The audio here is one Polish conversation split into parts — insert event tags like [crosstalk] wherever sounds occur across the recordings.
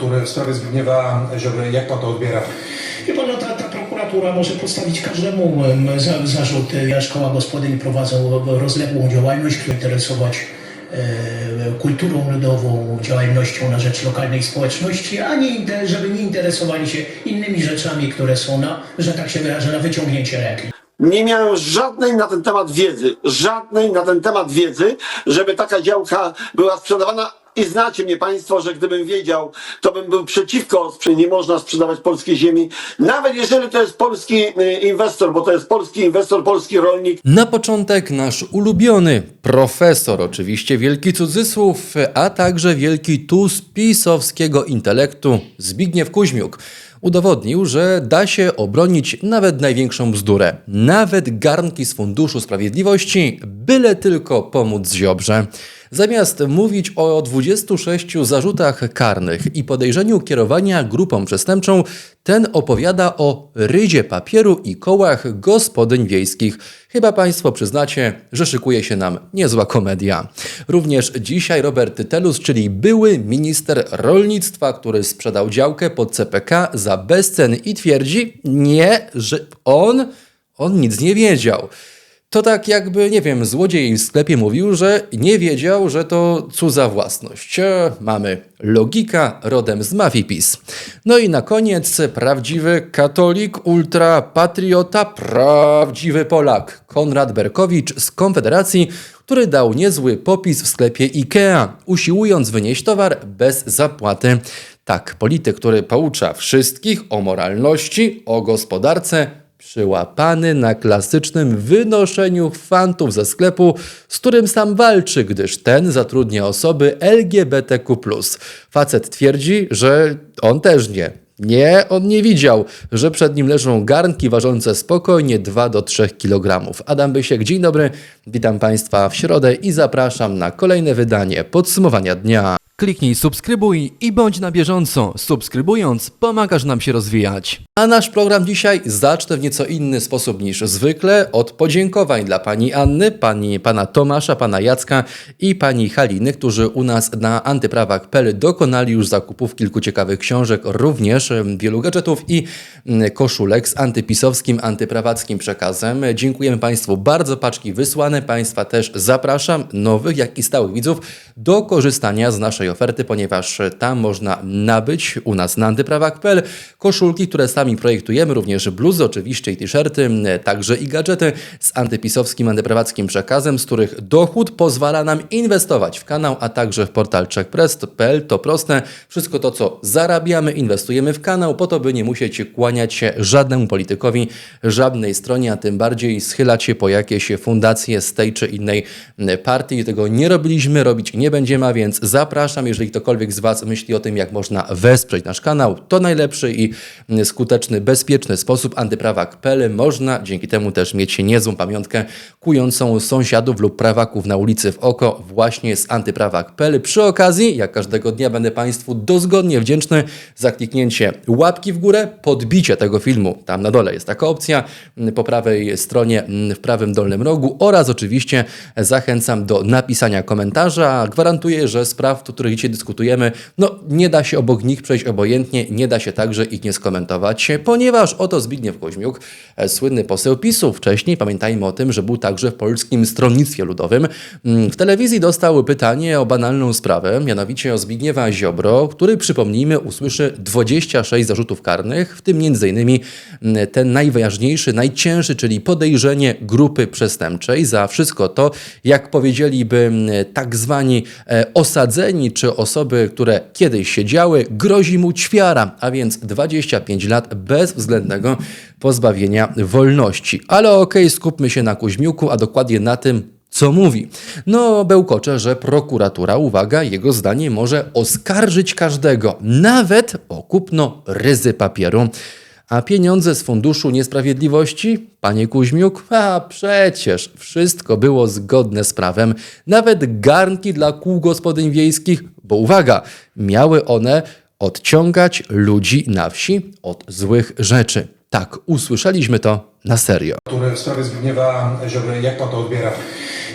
Który w sprawie Zbigniewa Ziobry, jak pan to odbiera? Wie pan, no, ta, ta prokuratura może postawić każdemu em, za, zarzut. Ja szkoła gospodyń prowadzą rozległą działalność, która interesować e, kulturą ludową, działalnością na rzecz lokalnej społeczności, a nie, żeby nie interesowali się innymi rzeczami, które są na, że tak się wyrażę, na wyciągnięcie ręki. Nie miałem żadnej na ten temat wiedzy, żadnej na ten temat wiedzy, żeby taka działka była sprzedawana. I znacie mnie Państwo, że gdybym wiedział, to bym był przeciwko, nie można sprzedawać polskiej ziemi, nawet jeżeli to jest polski y, inwestor, bo to jest polski inwestor, polski rolnik, Na początek nasz ulubiony profesor, oczywiście wielki cudzysłów, a także wielki tus pisowskiego intelektu Zbigniew Kuźmiuk. Udowodnił, że da się obronić nawet największą bzdurę, nawet garnki z Funduszu Sprawiedliwości, byle tylko pomóc Ziobrze. Zamiast mówić o 26 zarzutach karnych i podejrzeniu kierowania grupą przestępczą, ten opowiada o rydzie papieru i kołach gospodyń wiejskich. Chyba Państwo przyznacie, że szykuje się nam niezła komedia. Również dzisiaj Robert Telus, czyli były minister rolnictwa, który sprzedał działkę pod CPK za bezcen i twierdzi, nie, że on, on nic nie wiedział. To tak jakby, nie wiem, złodziej w sklepie mówił, że nie wiedział, że to cudza własność. E, Mamy logika rodem z mafii PiS. No i na koniec prawdziwy katolik, ultrapatriota, prawdziwy Polak. Konrad Berkowicz z Konfederacji, który dał niezły popis w sklepie IKEA, usiłując wynieść towar bez zapłaty. Tak, polityk, który poucza wszystkich o moralności, o gospodarce, przyłapany na klasycznym wynoszeniu fantów ze sklepu, z którym sam walczy, gdyż ten zatrudnia osoby LGBTQ. Facet twierdzi, że on też nie. Nie, on nie widział, że przed nim leżą garnki ważące spokojnie 2 do 3 kg. Adam Bysiek, dzień dobry, witam Państwa w środę i zapraszam na kolejne wydanie podsumowania dnia. Kliknij subskrybuj i bądź na bieżąco. Subskrybując, pomagasz nam się rozwijać. A nasz program dzisiaj zacznę w nieco inny sposób niż zwykle od podziękowań dla pani Anny, pani, pana Tomasza, pana Jacka i pani Haliny, którzy u nas na antyprawach.pl dokonali już zakupów kilku ciekawych książek, również wielu gadżetów i mm, koszulek z antypisowskim, antyprawackim przekazem. Dziękujemy Państwu bardzo, paczki wysłane. Państwa też zapraszam, nowych jak i stałych widzów, do korzystania z naszej oferty, ponieważ tam można nabyć u nas na antyprawach.pl koszulki, które sami projektujemy, również bluzy oczywiście i t-shirty, także i gadżety z antypisowskim, antyprawackim przekazem, z których dochód pozwala nam inwestować w kanał, a także w portal checkpress.pl. To proste. Wszystko to, co zarabiamy, inwestujemy w kanał, po to, by nie musieć kłaniać się żadnemu politykowi, żadnej stronie, a tym bardziej schylać się po jakieś fundacje z tej czy innej partii. Tego nie robiliśmy, robić nie będziemy, a więc zapraszam, jeżeli ktokolwiek z Was myśli o tym, jak można wesprzeć nasz kanał, to najlepszy i skuteczny, bezpieczny sposób antyprawak.pl. Można dzięki temu też mieć niezłą pamiątkę kującą sąsiadów lub prawaków na ulicy w oko właśnie z antyprawak.pl. Przy okazji, jak każdego dnia będę Państwu dozgodnie wdzięczny za kliknięcie łapki w górę, podbicie tego filmu. Tam na dole jest taka opcja, po prawej stronie w prawym dolnym rogu oraz oczywiście zachęcam do napisania komentarza. Gwarantuję, że spraw, o których dzisiaj dyskutujemy, no nie da się obok nich przejść obojętnie, nie da się także ich nie skomentować, ponieważ oto Zbigniew Koźmiuk, e, słynny poseł PiSu, wcześniej pamiętajmy o tym, że był także w Polskim Stronnictwie Ludowym, mm, w telewizji dostał pytanie o banalną sprawę, mianowicie o Zbigniewa Ziobro, który przypomnijmy usłyszy 26 zarzutów karnych, w tym m.in. mm, ten najważniejszy, najcięższy, czyli podejrzenie grupy przestępczej za wszystko to, jak powiedzieliby mm, tak zwani e, czy osoby, które kiedyś siedziały, grozi mu ćwiara, a więc 25 lat bezwzględnego pozbawienia wolności. Ale okej, skupmy się na Kuźmiuku, a dokładnie na tym, co mówi? No, bełkocze, że prokuratura, uwaga, jego zdanie może oskarżyć każdego, nawet o kupno ryzy papieru. A pieniądze z Funduszu Niesprawiedliwości? Panie Kuźmiuk? A przecież wszystko było zgodne z prawem. Nawet garnki dla kół gospodyń wiejskich, bo uwaga, miały one odciągać ludzi na wsi od złych rzeczy. Tak, usłyszeliśmy to na serio. Który w sprawie Zbigniewa Ziobry, jak pan to odbiera?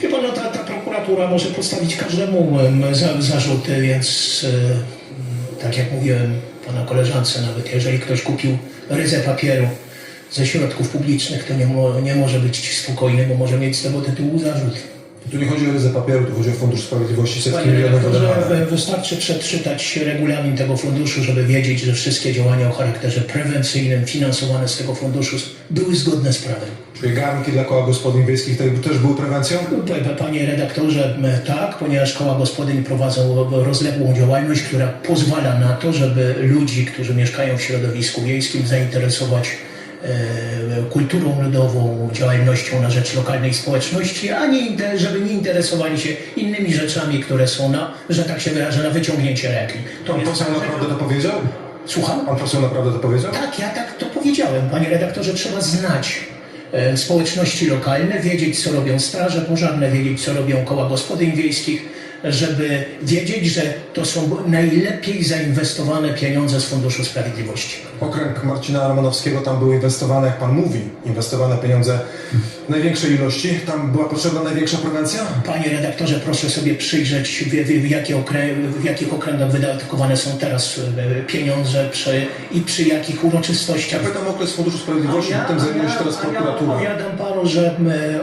Wie pan, no, ta, ta prokuratura może postawić każdemu em, za, zarzut, więc e, Tak jak mówiłem pana koleżance, nawet jeżeli ktoś kupił ryzę papieru ze środków publicznych, to nie, mo, nie może być spokojny, bo może mieć z tego tytułu zarzut. Tu nie chodzi o ryzę papieru, tu chodzi o Fundusz Sprawiedliwości, setki Panie milionów redaktorze, wydawane. wystarczy przeczytać regulamin tego funduszu, żeby wiedzieć, że wszystkie działania o charakterze prewencyjnym finansowane z tego funduszu były zgodne z prawem. Czyli garnki dla koła gospodyń wiejskich te- też były prewencją? Panie redaktorze, tak, ponieważ koła gospodyń prowadzą rozległą działalność, która pozwala na to, żeby ludzi, którzy mieszkają w środowisku wiejskim, zainteresować e, kulturą ludową, działalnością na rzecz lokalnej społeczności, a nie, inte- żeby nie interesowali się innymi rzeczami, które są na, że tak się wyrażę, na wyciągnięcie ręki. To Pan poseł naprawdę to powiedział? Słucham? Pan poseł naprawdę to powiedział? Tak, ja tak to powiedziałem. Panie redaktorze, trzeba znać e, społeczności lokalne, wiedzieć, co robią straże pożarne, wiedzieć, co robią koła gospodyń wiejskich, żeby wiedzieć, że to są najlepiej zainwestowane pieniądze z Funduszu Sprawiedliwości. Okręg Marcina Romanowskiego, tam były inwestowane, jak pan mówi, inwestowane pieniądze największej ilości. Tam była potrzebna największa prewencja? Panie redaktorze, proszę sobie przyjrzeć, w, w, w, jakie okrę, w jakich okręgach wydatkowane są teraz e, pieniądze przy, i przy jakich uroczystościach. Pytam o okres Funduszu Sprawiedliwości, bo tym zajmuje się teraz a ja prokuratura. opowiadam panu, że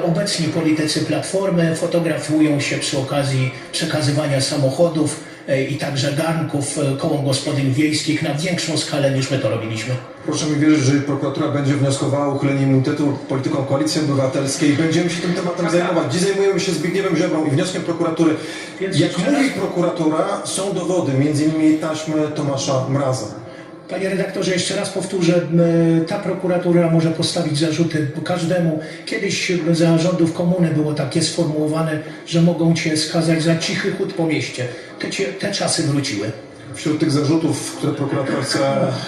obecni politycy Platformy fotografują się przy okazji przekazywania samochodów i także garnków e, kołom gospodyń wiejskich na większą skalę niż my to robiliśmy. Proszę mi wierzyć, że prokuratura będzie wnioskowała o uchylenie immunitetu polityką Koalicji Obywatelskiej. Będziemy się tym tematem zajmować. Dziś zajmujemy się Zbigniewem Ziobrą i wnioskiem prokuratury. Więc Jak mówi raz- prokuratura, są dowody, innymi taśmy Tomasza Mraza. Panie redaktorze, jeszcze raz powtórzę, ta prokuratura może postawić zarzuty każdemu. Kiedyś za rządów komuny było takie sformułowane, że mogą cię skazać za cichy chód po mieście. Te, te czasy wróciły. Wśród tych zarzutów, które prokuratura chce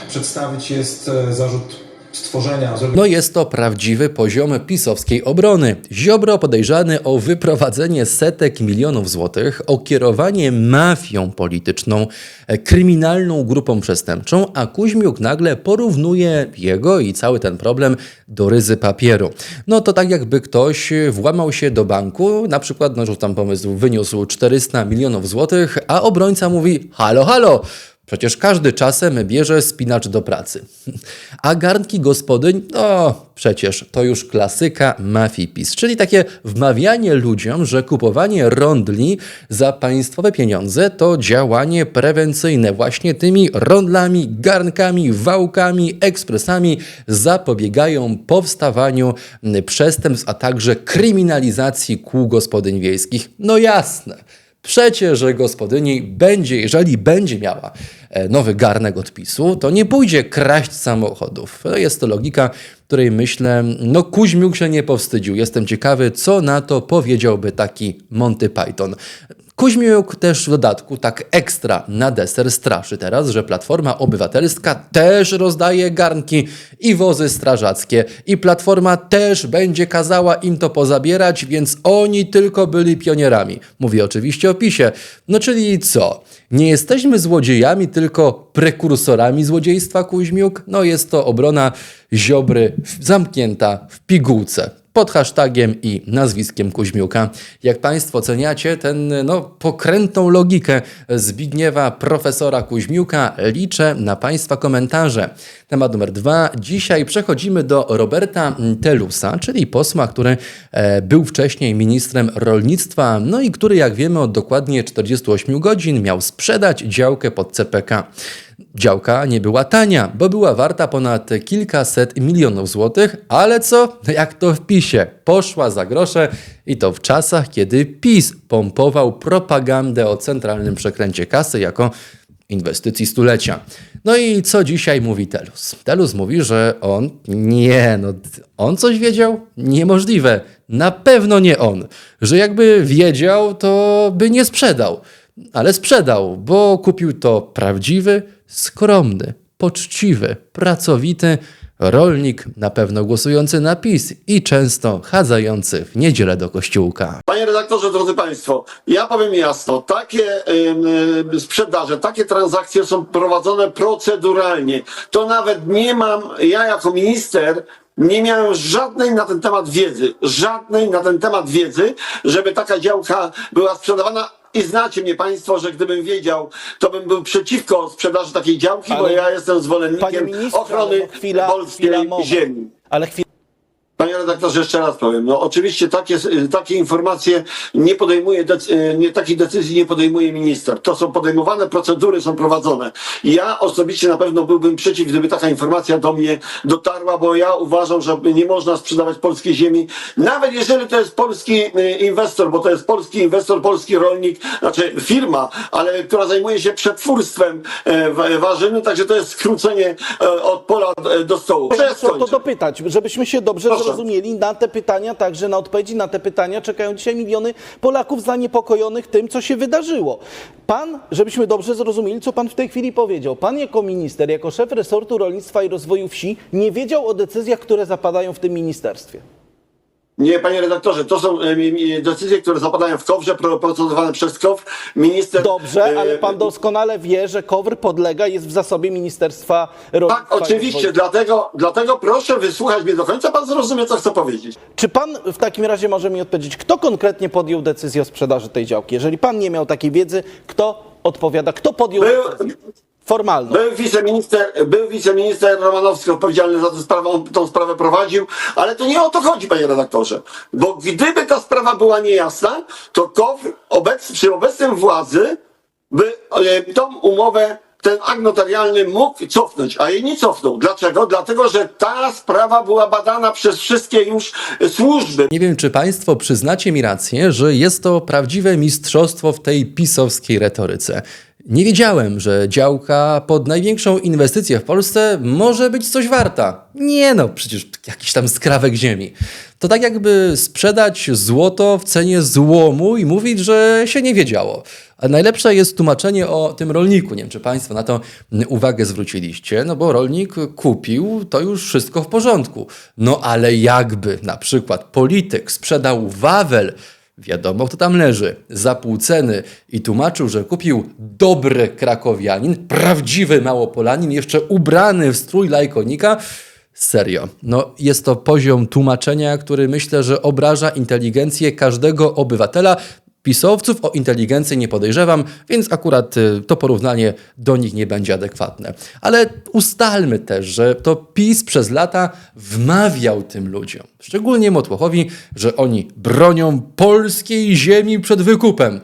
przedstawić, jest e, zarzut stworzenia, No jest to prawdziwy poziom pisowskiej obrony. Ziobro podejrzany o wyprowadzenie setek milionów złotych, o kierowanie mafią polityczną, e, kryminalną grupą przestępczą, a Kuźmiuk nagle porównuje jego i cały ten problem do ryzy papieru. No to tak jakby ktoś włamał się do banku, na przykład, no rzucam pomysł, wyniósł 400 milionów złotych, a obrońca mówi halo, halo, Przecież każdy czasem bierze spinacz do pracy. [laughs] A garnki gospodyń, no przecież to już klasyka mafii PiS, czyli takie wmawianie ludziom, że kupowanie rondli za państwowe pieniądze to działanie prewencyjne. Właśnie tymi rondlami, garnkami, wałkami, ekspresami zapobiegają powstawaniu przestępstw, a także kryminalizacji kół gospodyń wiejskich. No jasne. Przecież, że gospodyni będzie, jeżeli będzie miała e, nowy garnek odpisu, to nie pójdzie kraść samochodów. To jest to logika, której myślę, no Kuźmiuk się nie powstydził. Jestem ciekawy, co na to powiedziałby taki Monty Python. Kuźmiuk też w dodatku tak ekstra na deser straszy teraz, że Platforma Obywatelska też rozdaje garnki i wozy strażackie i Platforma też będzie kazała im to pozabierać, więc oni tylko byli pionierami. Mówię oczywiście o PiSie. No czyli co? Nie jesteśmy złodziejami, tylko prekursorami złodziejstwa Kuźmiuk? No jest to obrona Ziobry zamknięta w pigułce pod hashtagiem i nazwiskiem Kuźmiuka. Jak Państwo oceniacie ten, no, pokrętną logikę Zbigniewa profesora Kuźmiuka, liczę na Państwa komentarze. Temat numer dwa. Dzisiaj przechodzimy do Roberta Telusa, czyli posła, który e, był wcześniej ministrem rolnictwa, no i który, jak wiemy, od dokładnie 48 godzin miał sprzedać działkę pod CPK. Działka nie była tania, bo była warta ponad kilkaset milionów złotych, ale co? Jak to w PiSie? Poszła za grosze i to w czasach, kiedy PiS pompował propagandę o centralnym przekręcie kasy jako inwestycji stulecia. No i co dzisiaj mówi Telus? Telus mówi, że on nie, no on coś wiedział? Niemożliwe. Na pewno nie on. Że jakby wiedział, to by nie sprzedał. Ale sprzedał, bo kupił to prawdziwy, skromny, poczciwy, pracowity rolnik, na pewno głosujący na PiS i często chadzający w niedzielę do kościółka. Panie redaktorze, drodzy Państwo, ja powiem jasno, takie ym, y, sprzedaże, takie transakcje są prowadzone proceduralnie. To nawet nie mam, ja jako minister, nie miałem żadnej na ten temat wiedzy, żadnej na ten temat wiedzy, żeby taka działka była sprzedawana. I znacie mnie państwo, że gdybym wiedział, to bym był przeciwko sprzedaży takiej działki, bo Ale- ja jestem zwolennikiem ministrze, ochrony chwila, polskiej chwila, ziemi. Ale chwila. Panie redaktorze, jeszcze raz powiem. No oczywiście takie, takie informacje nie podejmuje, decy- nie, takich decyzji nie podejmuje minister. To są podejmowane, procedury są prowadzone. Ja osobiście na pewno byłbym przeciw, gdyby taka informacja do mnie dotarła, bo ja uważam, że nie można sprzedawać polskiej ziemi, nawet jeżeli to jest polski y, inwestor, bo to jest polski inwestor, polski rolnik, znaczy firma, ale która zajmuje się przetwórstwem e, wa- warzyw, także to jest skrócenie e, od pola e, do stołu. To Przeskończę. dopytać, żebyśmy się dobrze Proszę. Zrozumieli na te pytania, także na odpowiedzi na te pytania czekają dzisiaj miliony Polaków zaniepokojonych tym, co się wydarzyło. Pan, żebyśmy dobrze zrozumieli, co pan w tej chwili powiedział. Pan jako minister, jako szef resortu rolnictwa i rozwoju wsi nie wiedział o decyzjach, które zapadają w tym ministerstwie. Nie, panie redaktorze, to są e, decyzje, które zapadają w KOWRze, pro- procedowane przez KOWR. Minister. Dobrze, e, ale pan doskonale wie, że KOWR podlega, jest w zasobie Ministerstwa Rolnictwa. Tak, oczywiście, dlatego, dlatego proszę wysłuchać mnie do końca, pan zrozumie, co chcę powiedzieć. Czy pan w takim razie może mi odpowiedzieć, kto konkretnie podjął decyzję o sprzedaży tej działki? Jeżeli pan nie miał takiej wiedzy, kto odpowiada, kto podjął Był, decyzję? Formalną. był wiceminister, był wiceminister Romanowski odpowiedzialny za tę sprawę, on tą sprawę prowadził, ale to nie o to chodzi, panie redaktorze. Bo gdyby ta sprawa była niejasna, to KOWR obec, przy obecnym władzy by e, tą umowę ten akt notarialny mógł cofnąć, a jej nie cofnął. Dlaczego? Dlatego, że ta sprawa była badana przez wszystkie już służby. Nie wiem, czy Państwo przyznacie mi rację, że jest to prawdziwe mistrzostwo w tej pisowskiej retoryce. Nie wiedziałem, że działka pod największą inwestycję w Polsce może być coś warta. Nie no, przecież jakiś tam skrawek ziemi. To tak jakby sprzedać złoto w cenie złomu i mówić, że się nie wiedziało. A najlepsze jest tłumaczenie o tym rolniku. Nie wiem, czy Państwo na to uwagę zwróciliście, no bo rolnik kupił, to już wszystko w porządku. No ale jakby na przykład polityk sprzedał Wawel, wiadomo kto tam leży, za pół ceny i tłumaczył, że kupił dobry krakowianin, prawdziwy małopolanin, jeszcze ubrany w strój lajkonika, Serio. No, jest to poziom tłumaczenia, który myślę, że obraża inteligencję każdego obywatela. Pisowców o inteligencję nie podejrzewam, więc akurat y, to porównanie do nich nie będzie adekwatne. Ale ustalmy też, że to PiS przez lata wmawiał tym ludziom, szczególnie Motłochowi, że oni bronią polskiej ziemi przed wykupem.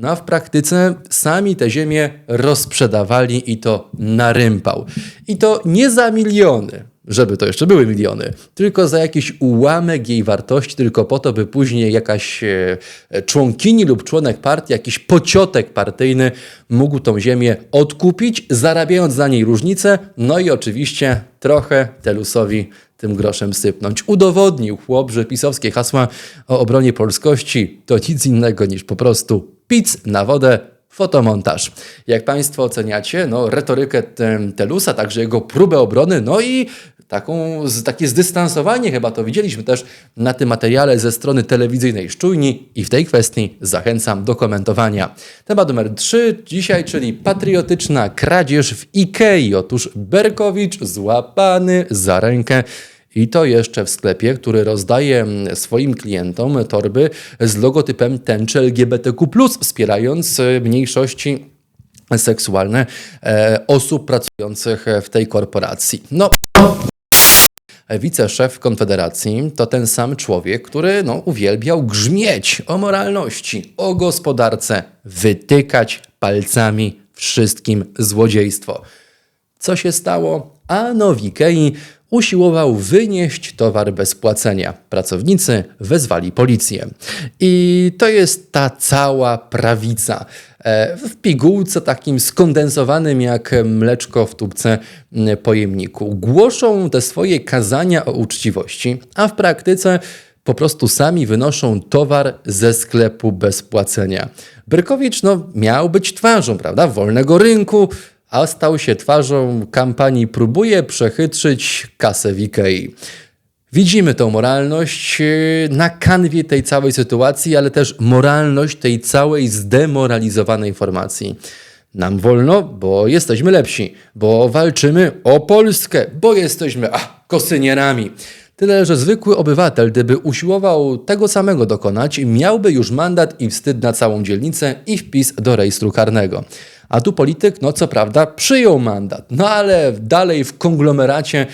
No a w praktyce sami te ziemię rozprzedawali i to na rympał. I to nie za miliony, żeby to jeszcze były miliony, tylko za jakiś ułamek jej wartości, tylko po to, by później jakaś e, członkini lub członek partii, jakiś pociotek partyjny mógł tą ziemię odkupić, zarabiając na niej różnicę, no i oczywiście trochę Telusowi tym groszem sypnąć. Udowodnił chłop, że pisowskie hasła o obronie polskości to nic innego niż po prostu pic na wodę, fotomontaż. Jak Państwo oceniacie, no, retorykę Telusa, także jego próbę obrony, no i taką, takie zdystansowanie, chyba to widzieliśmy też na tym materiale ze strony telewizyjnej Szczujni i w tej kwestii zachęcam do komentowania. Temat numer 3 dzisiaj, czyli patriotyczna kradzież w Ikei. Otóż Berkowicz złapany za rękę i to jeszcze w sklepie, który rozdaje mm, swoim klientom torby z logotypem tęczy LGBTQ+, wspierając e, mniejszości seksualne e, osób pracujących w tej korporacji. No, wiceszef Konfederacji to ten sam człowiek, który no, uwielbiał grzmieć o moralności, o gospodarce, wytykać palcami wszystkim złodziejstwo. Co się stało? Ano w usiłował wynieść towar bez płacenia. Pracownicy wezwali policję. I to jest ta cała prawica. E, W pigułce takim skondensowanym jak mleczko w tubce pojemniku. Głoszą te swoje kazania o uczciwości, a w praktyce po prostu sami wynoszą towar ze sklepu bez płacenia. Brykowicz no, miał być twarzą, prawda, wolnego rynku, a stał się twarzą kampanii Próbuje przechytrzyć kasę w. Widzimy tą moralność yy, na kanwie tej całej sytuacji, ale też moralność tej całej zdemoralizowanej formacji. Nam wolno, bo jesteśmy lepsi, bo walczymy o Polskę, bo jesteśmy a, kosynierami. Tyle, że zwykły obywatel, gdyby usiłował tego samego dokonać, miałby już mandat i wstyd na całą dzielnicę i wpis do rejestru karnego. A tu polityk, no co prawda, przyjął mandat, no ale dalej w konglomeracie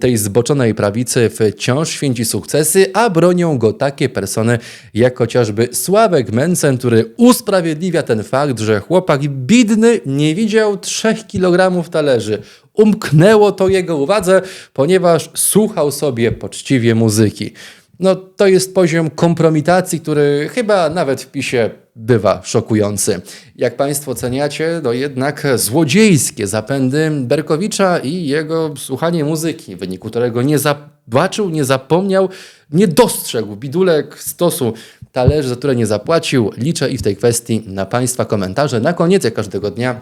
tej zboczonej prawicy wciąż święci sukcesy, a bronią go takie persony jak chociażby Sławek Mencen, który usprawiedliwia ten fakt, że chłopak bidny nie widział 3 kg talerzy. Umknęło to jego uwadze, ponieważ słuchał sobie poczciwie muzyki. No to jest poziom kompromitacji, który chyba nawet w PiSie bywa szokujący. Jak Państwo oceniacie, no jednak złodziejskie zapędy Berkowicza i jego słuchanie muzyki, w wyniku którego nie zobaczył, nie zapomniał, nie dostrzegł bidulek stosu talerzy, za które nie zapłacił. Liczę i w tej kwestii na Państwa komentarze. Na koniec jak każdego dnia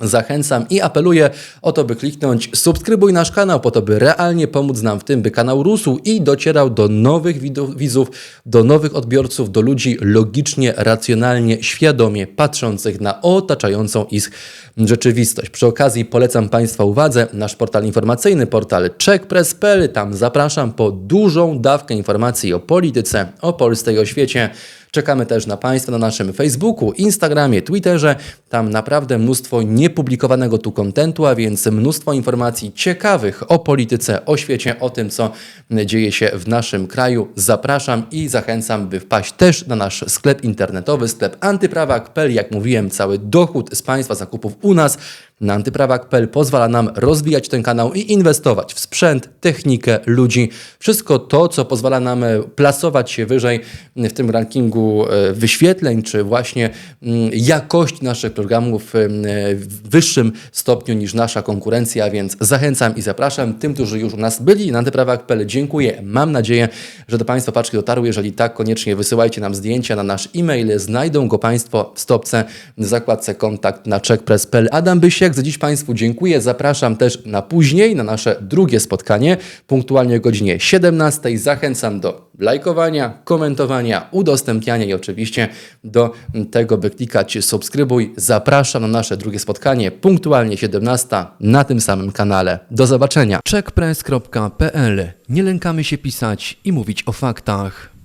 Zachęcam i apeluję o to, by kliknąć subskrybuj nasz kanał, po to, by realnie pomóc nam w tym, by kanał rósł i docierał do nowych widzów, do nowych odbiorców, do ludzi logicznie, racjonalnie, świadomie patrzących na otaczającą ich rzeczywistość. Przy okazji polecam Państwa uwadze nasz portal informacyjny, portal checkpress.pl. Tam zapraszam po dużą dawkę informacji o polityce, o Polsce i o świecie. Czekamy też na Państwa na naszym Facebooku, Instagramie, Twitterze. Tam naprawdę mnóstwo niepublikowanego tu kontentu, a więc mnóstwo informacji ciekawych o polityce, o świecie, o tym, co dzieje się w naszym kraju. Zapraszam i zachęcam, by wpaść też na nasz sklep internetowy, sklep antyprawak.pl. Jak mówiłem, cały dochód z Państwa zakupów u nas na antyprawak.pl pozwala nam rozwijać ten kanał i inwestować w sprzęt, technikę, ludzi. Wszystko to, co pozwala nam e, plasować się wyżej w tym rankingu e, wyświetleń, czy właśnie mm, jakości naszych programów e, w wyższym stopniu niż nasza konkurencja, więc zachęcam i zapraszam. Tym, którzy już u nas byli na antyprawak.pl dziękuję. Mam nadzieję, że do Państwa paczki dotarły. Jeżeli tak, koniecznie wysyłajcie nam zdjęcia na nasz e-mail. Znajdą go Państwo w stopce w zakładce kontakt na checkpress.pl. Adam Bysiek, za dziś Państwu dziękuję. Zapraszam też na później, na nasze drugie spotkanie, punktualnie o godzinie 17. Zachęcam do lajkowania, komentowania, udostępniania i oczywiście do tego, by klikać subskrybuj. Zapraszam na nasze drugie spotkanie, punktualnie 17 na tym samym kanale. Do zobaczenia. checkpress.pl. Nie lękamy się pisać i mówić o faktach.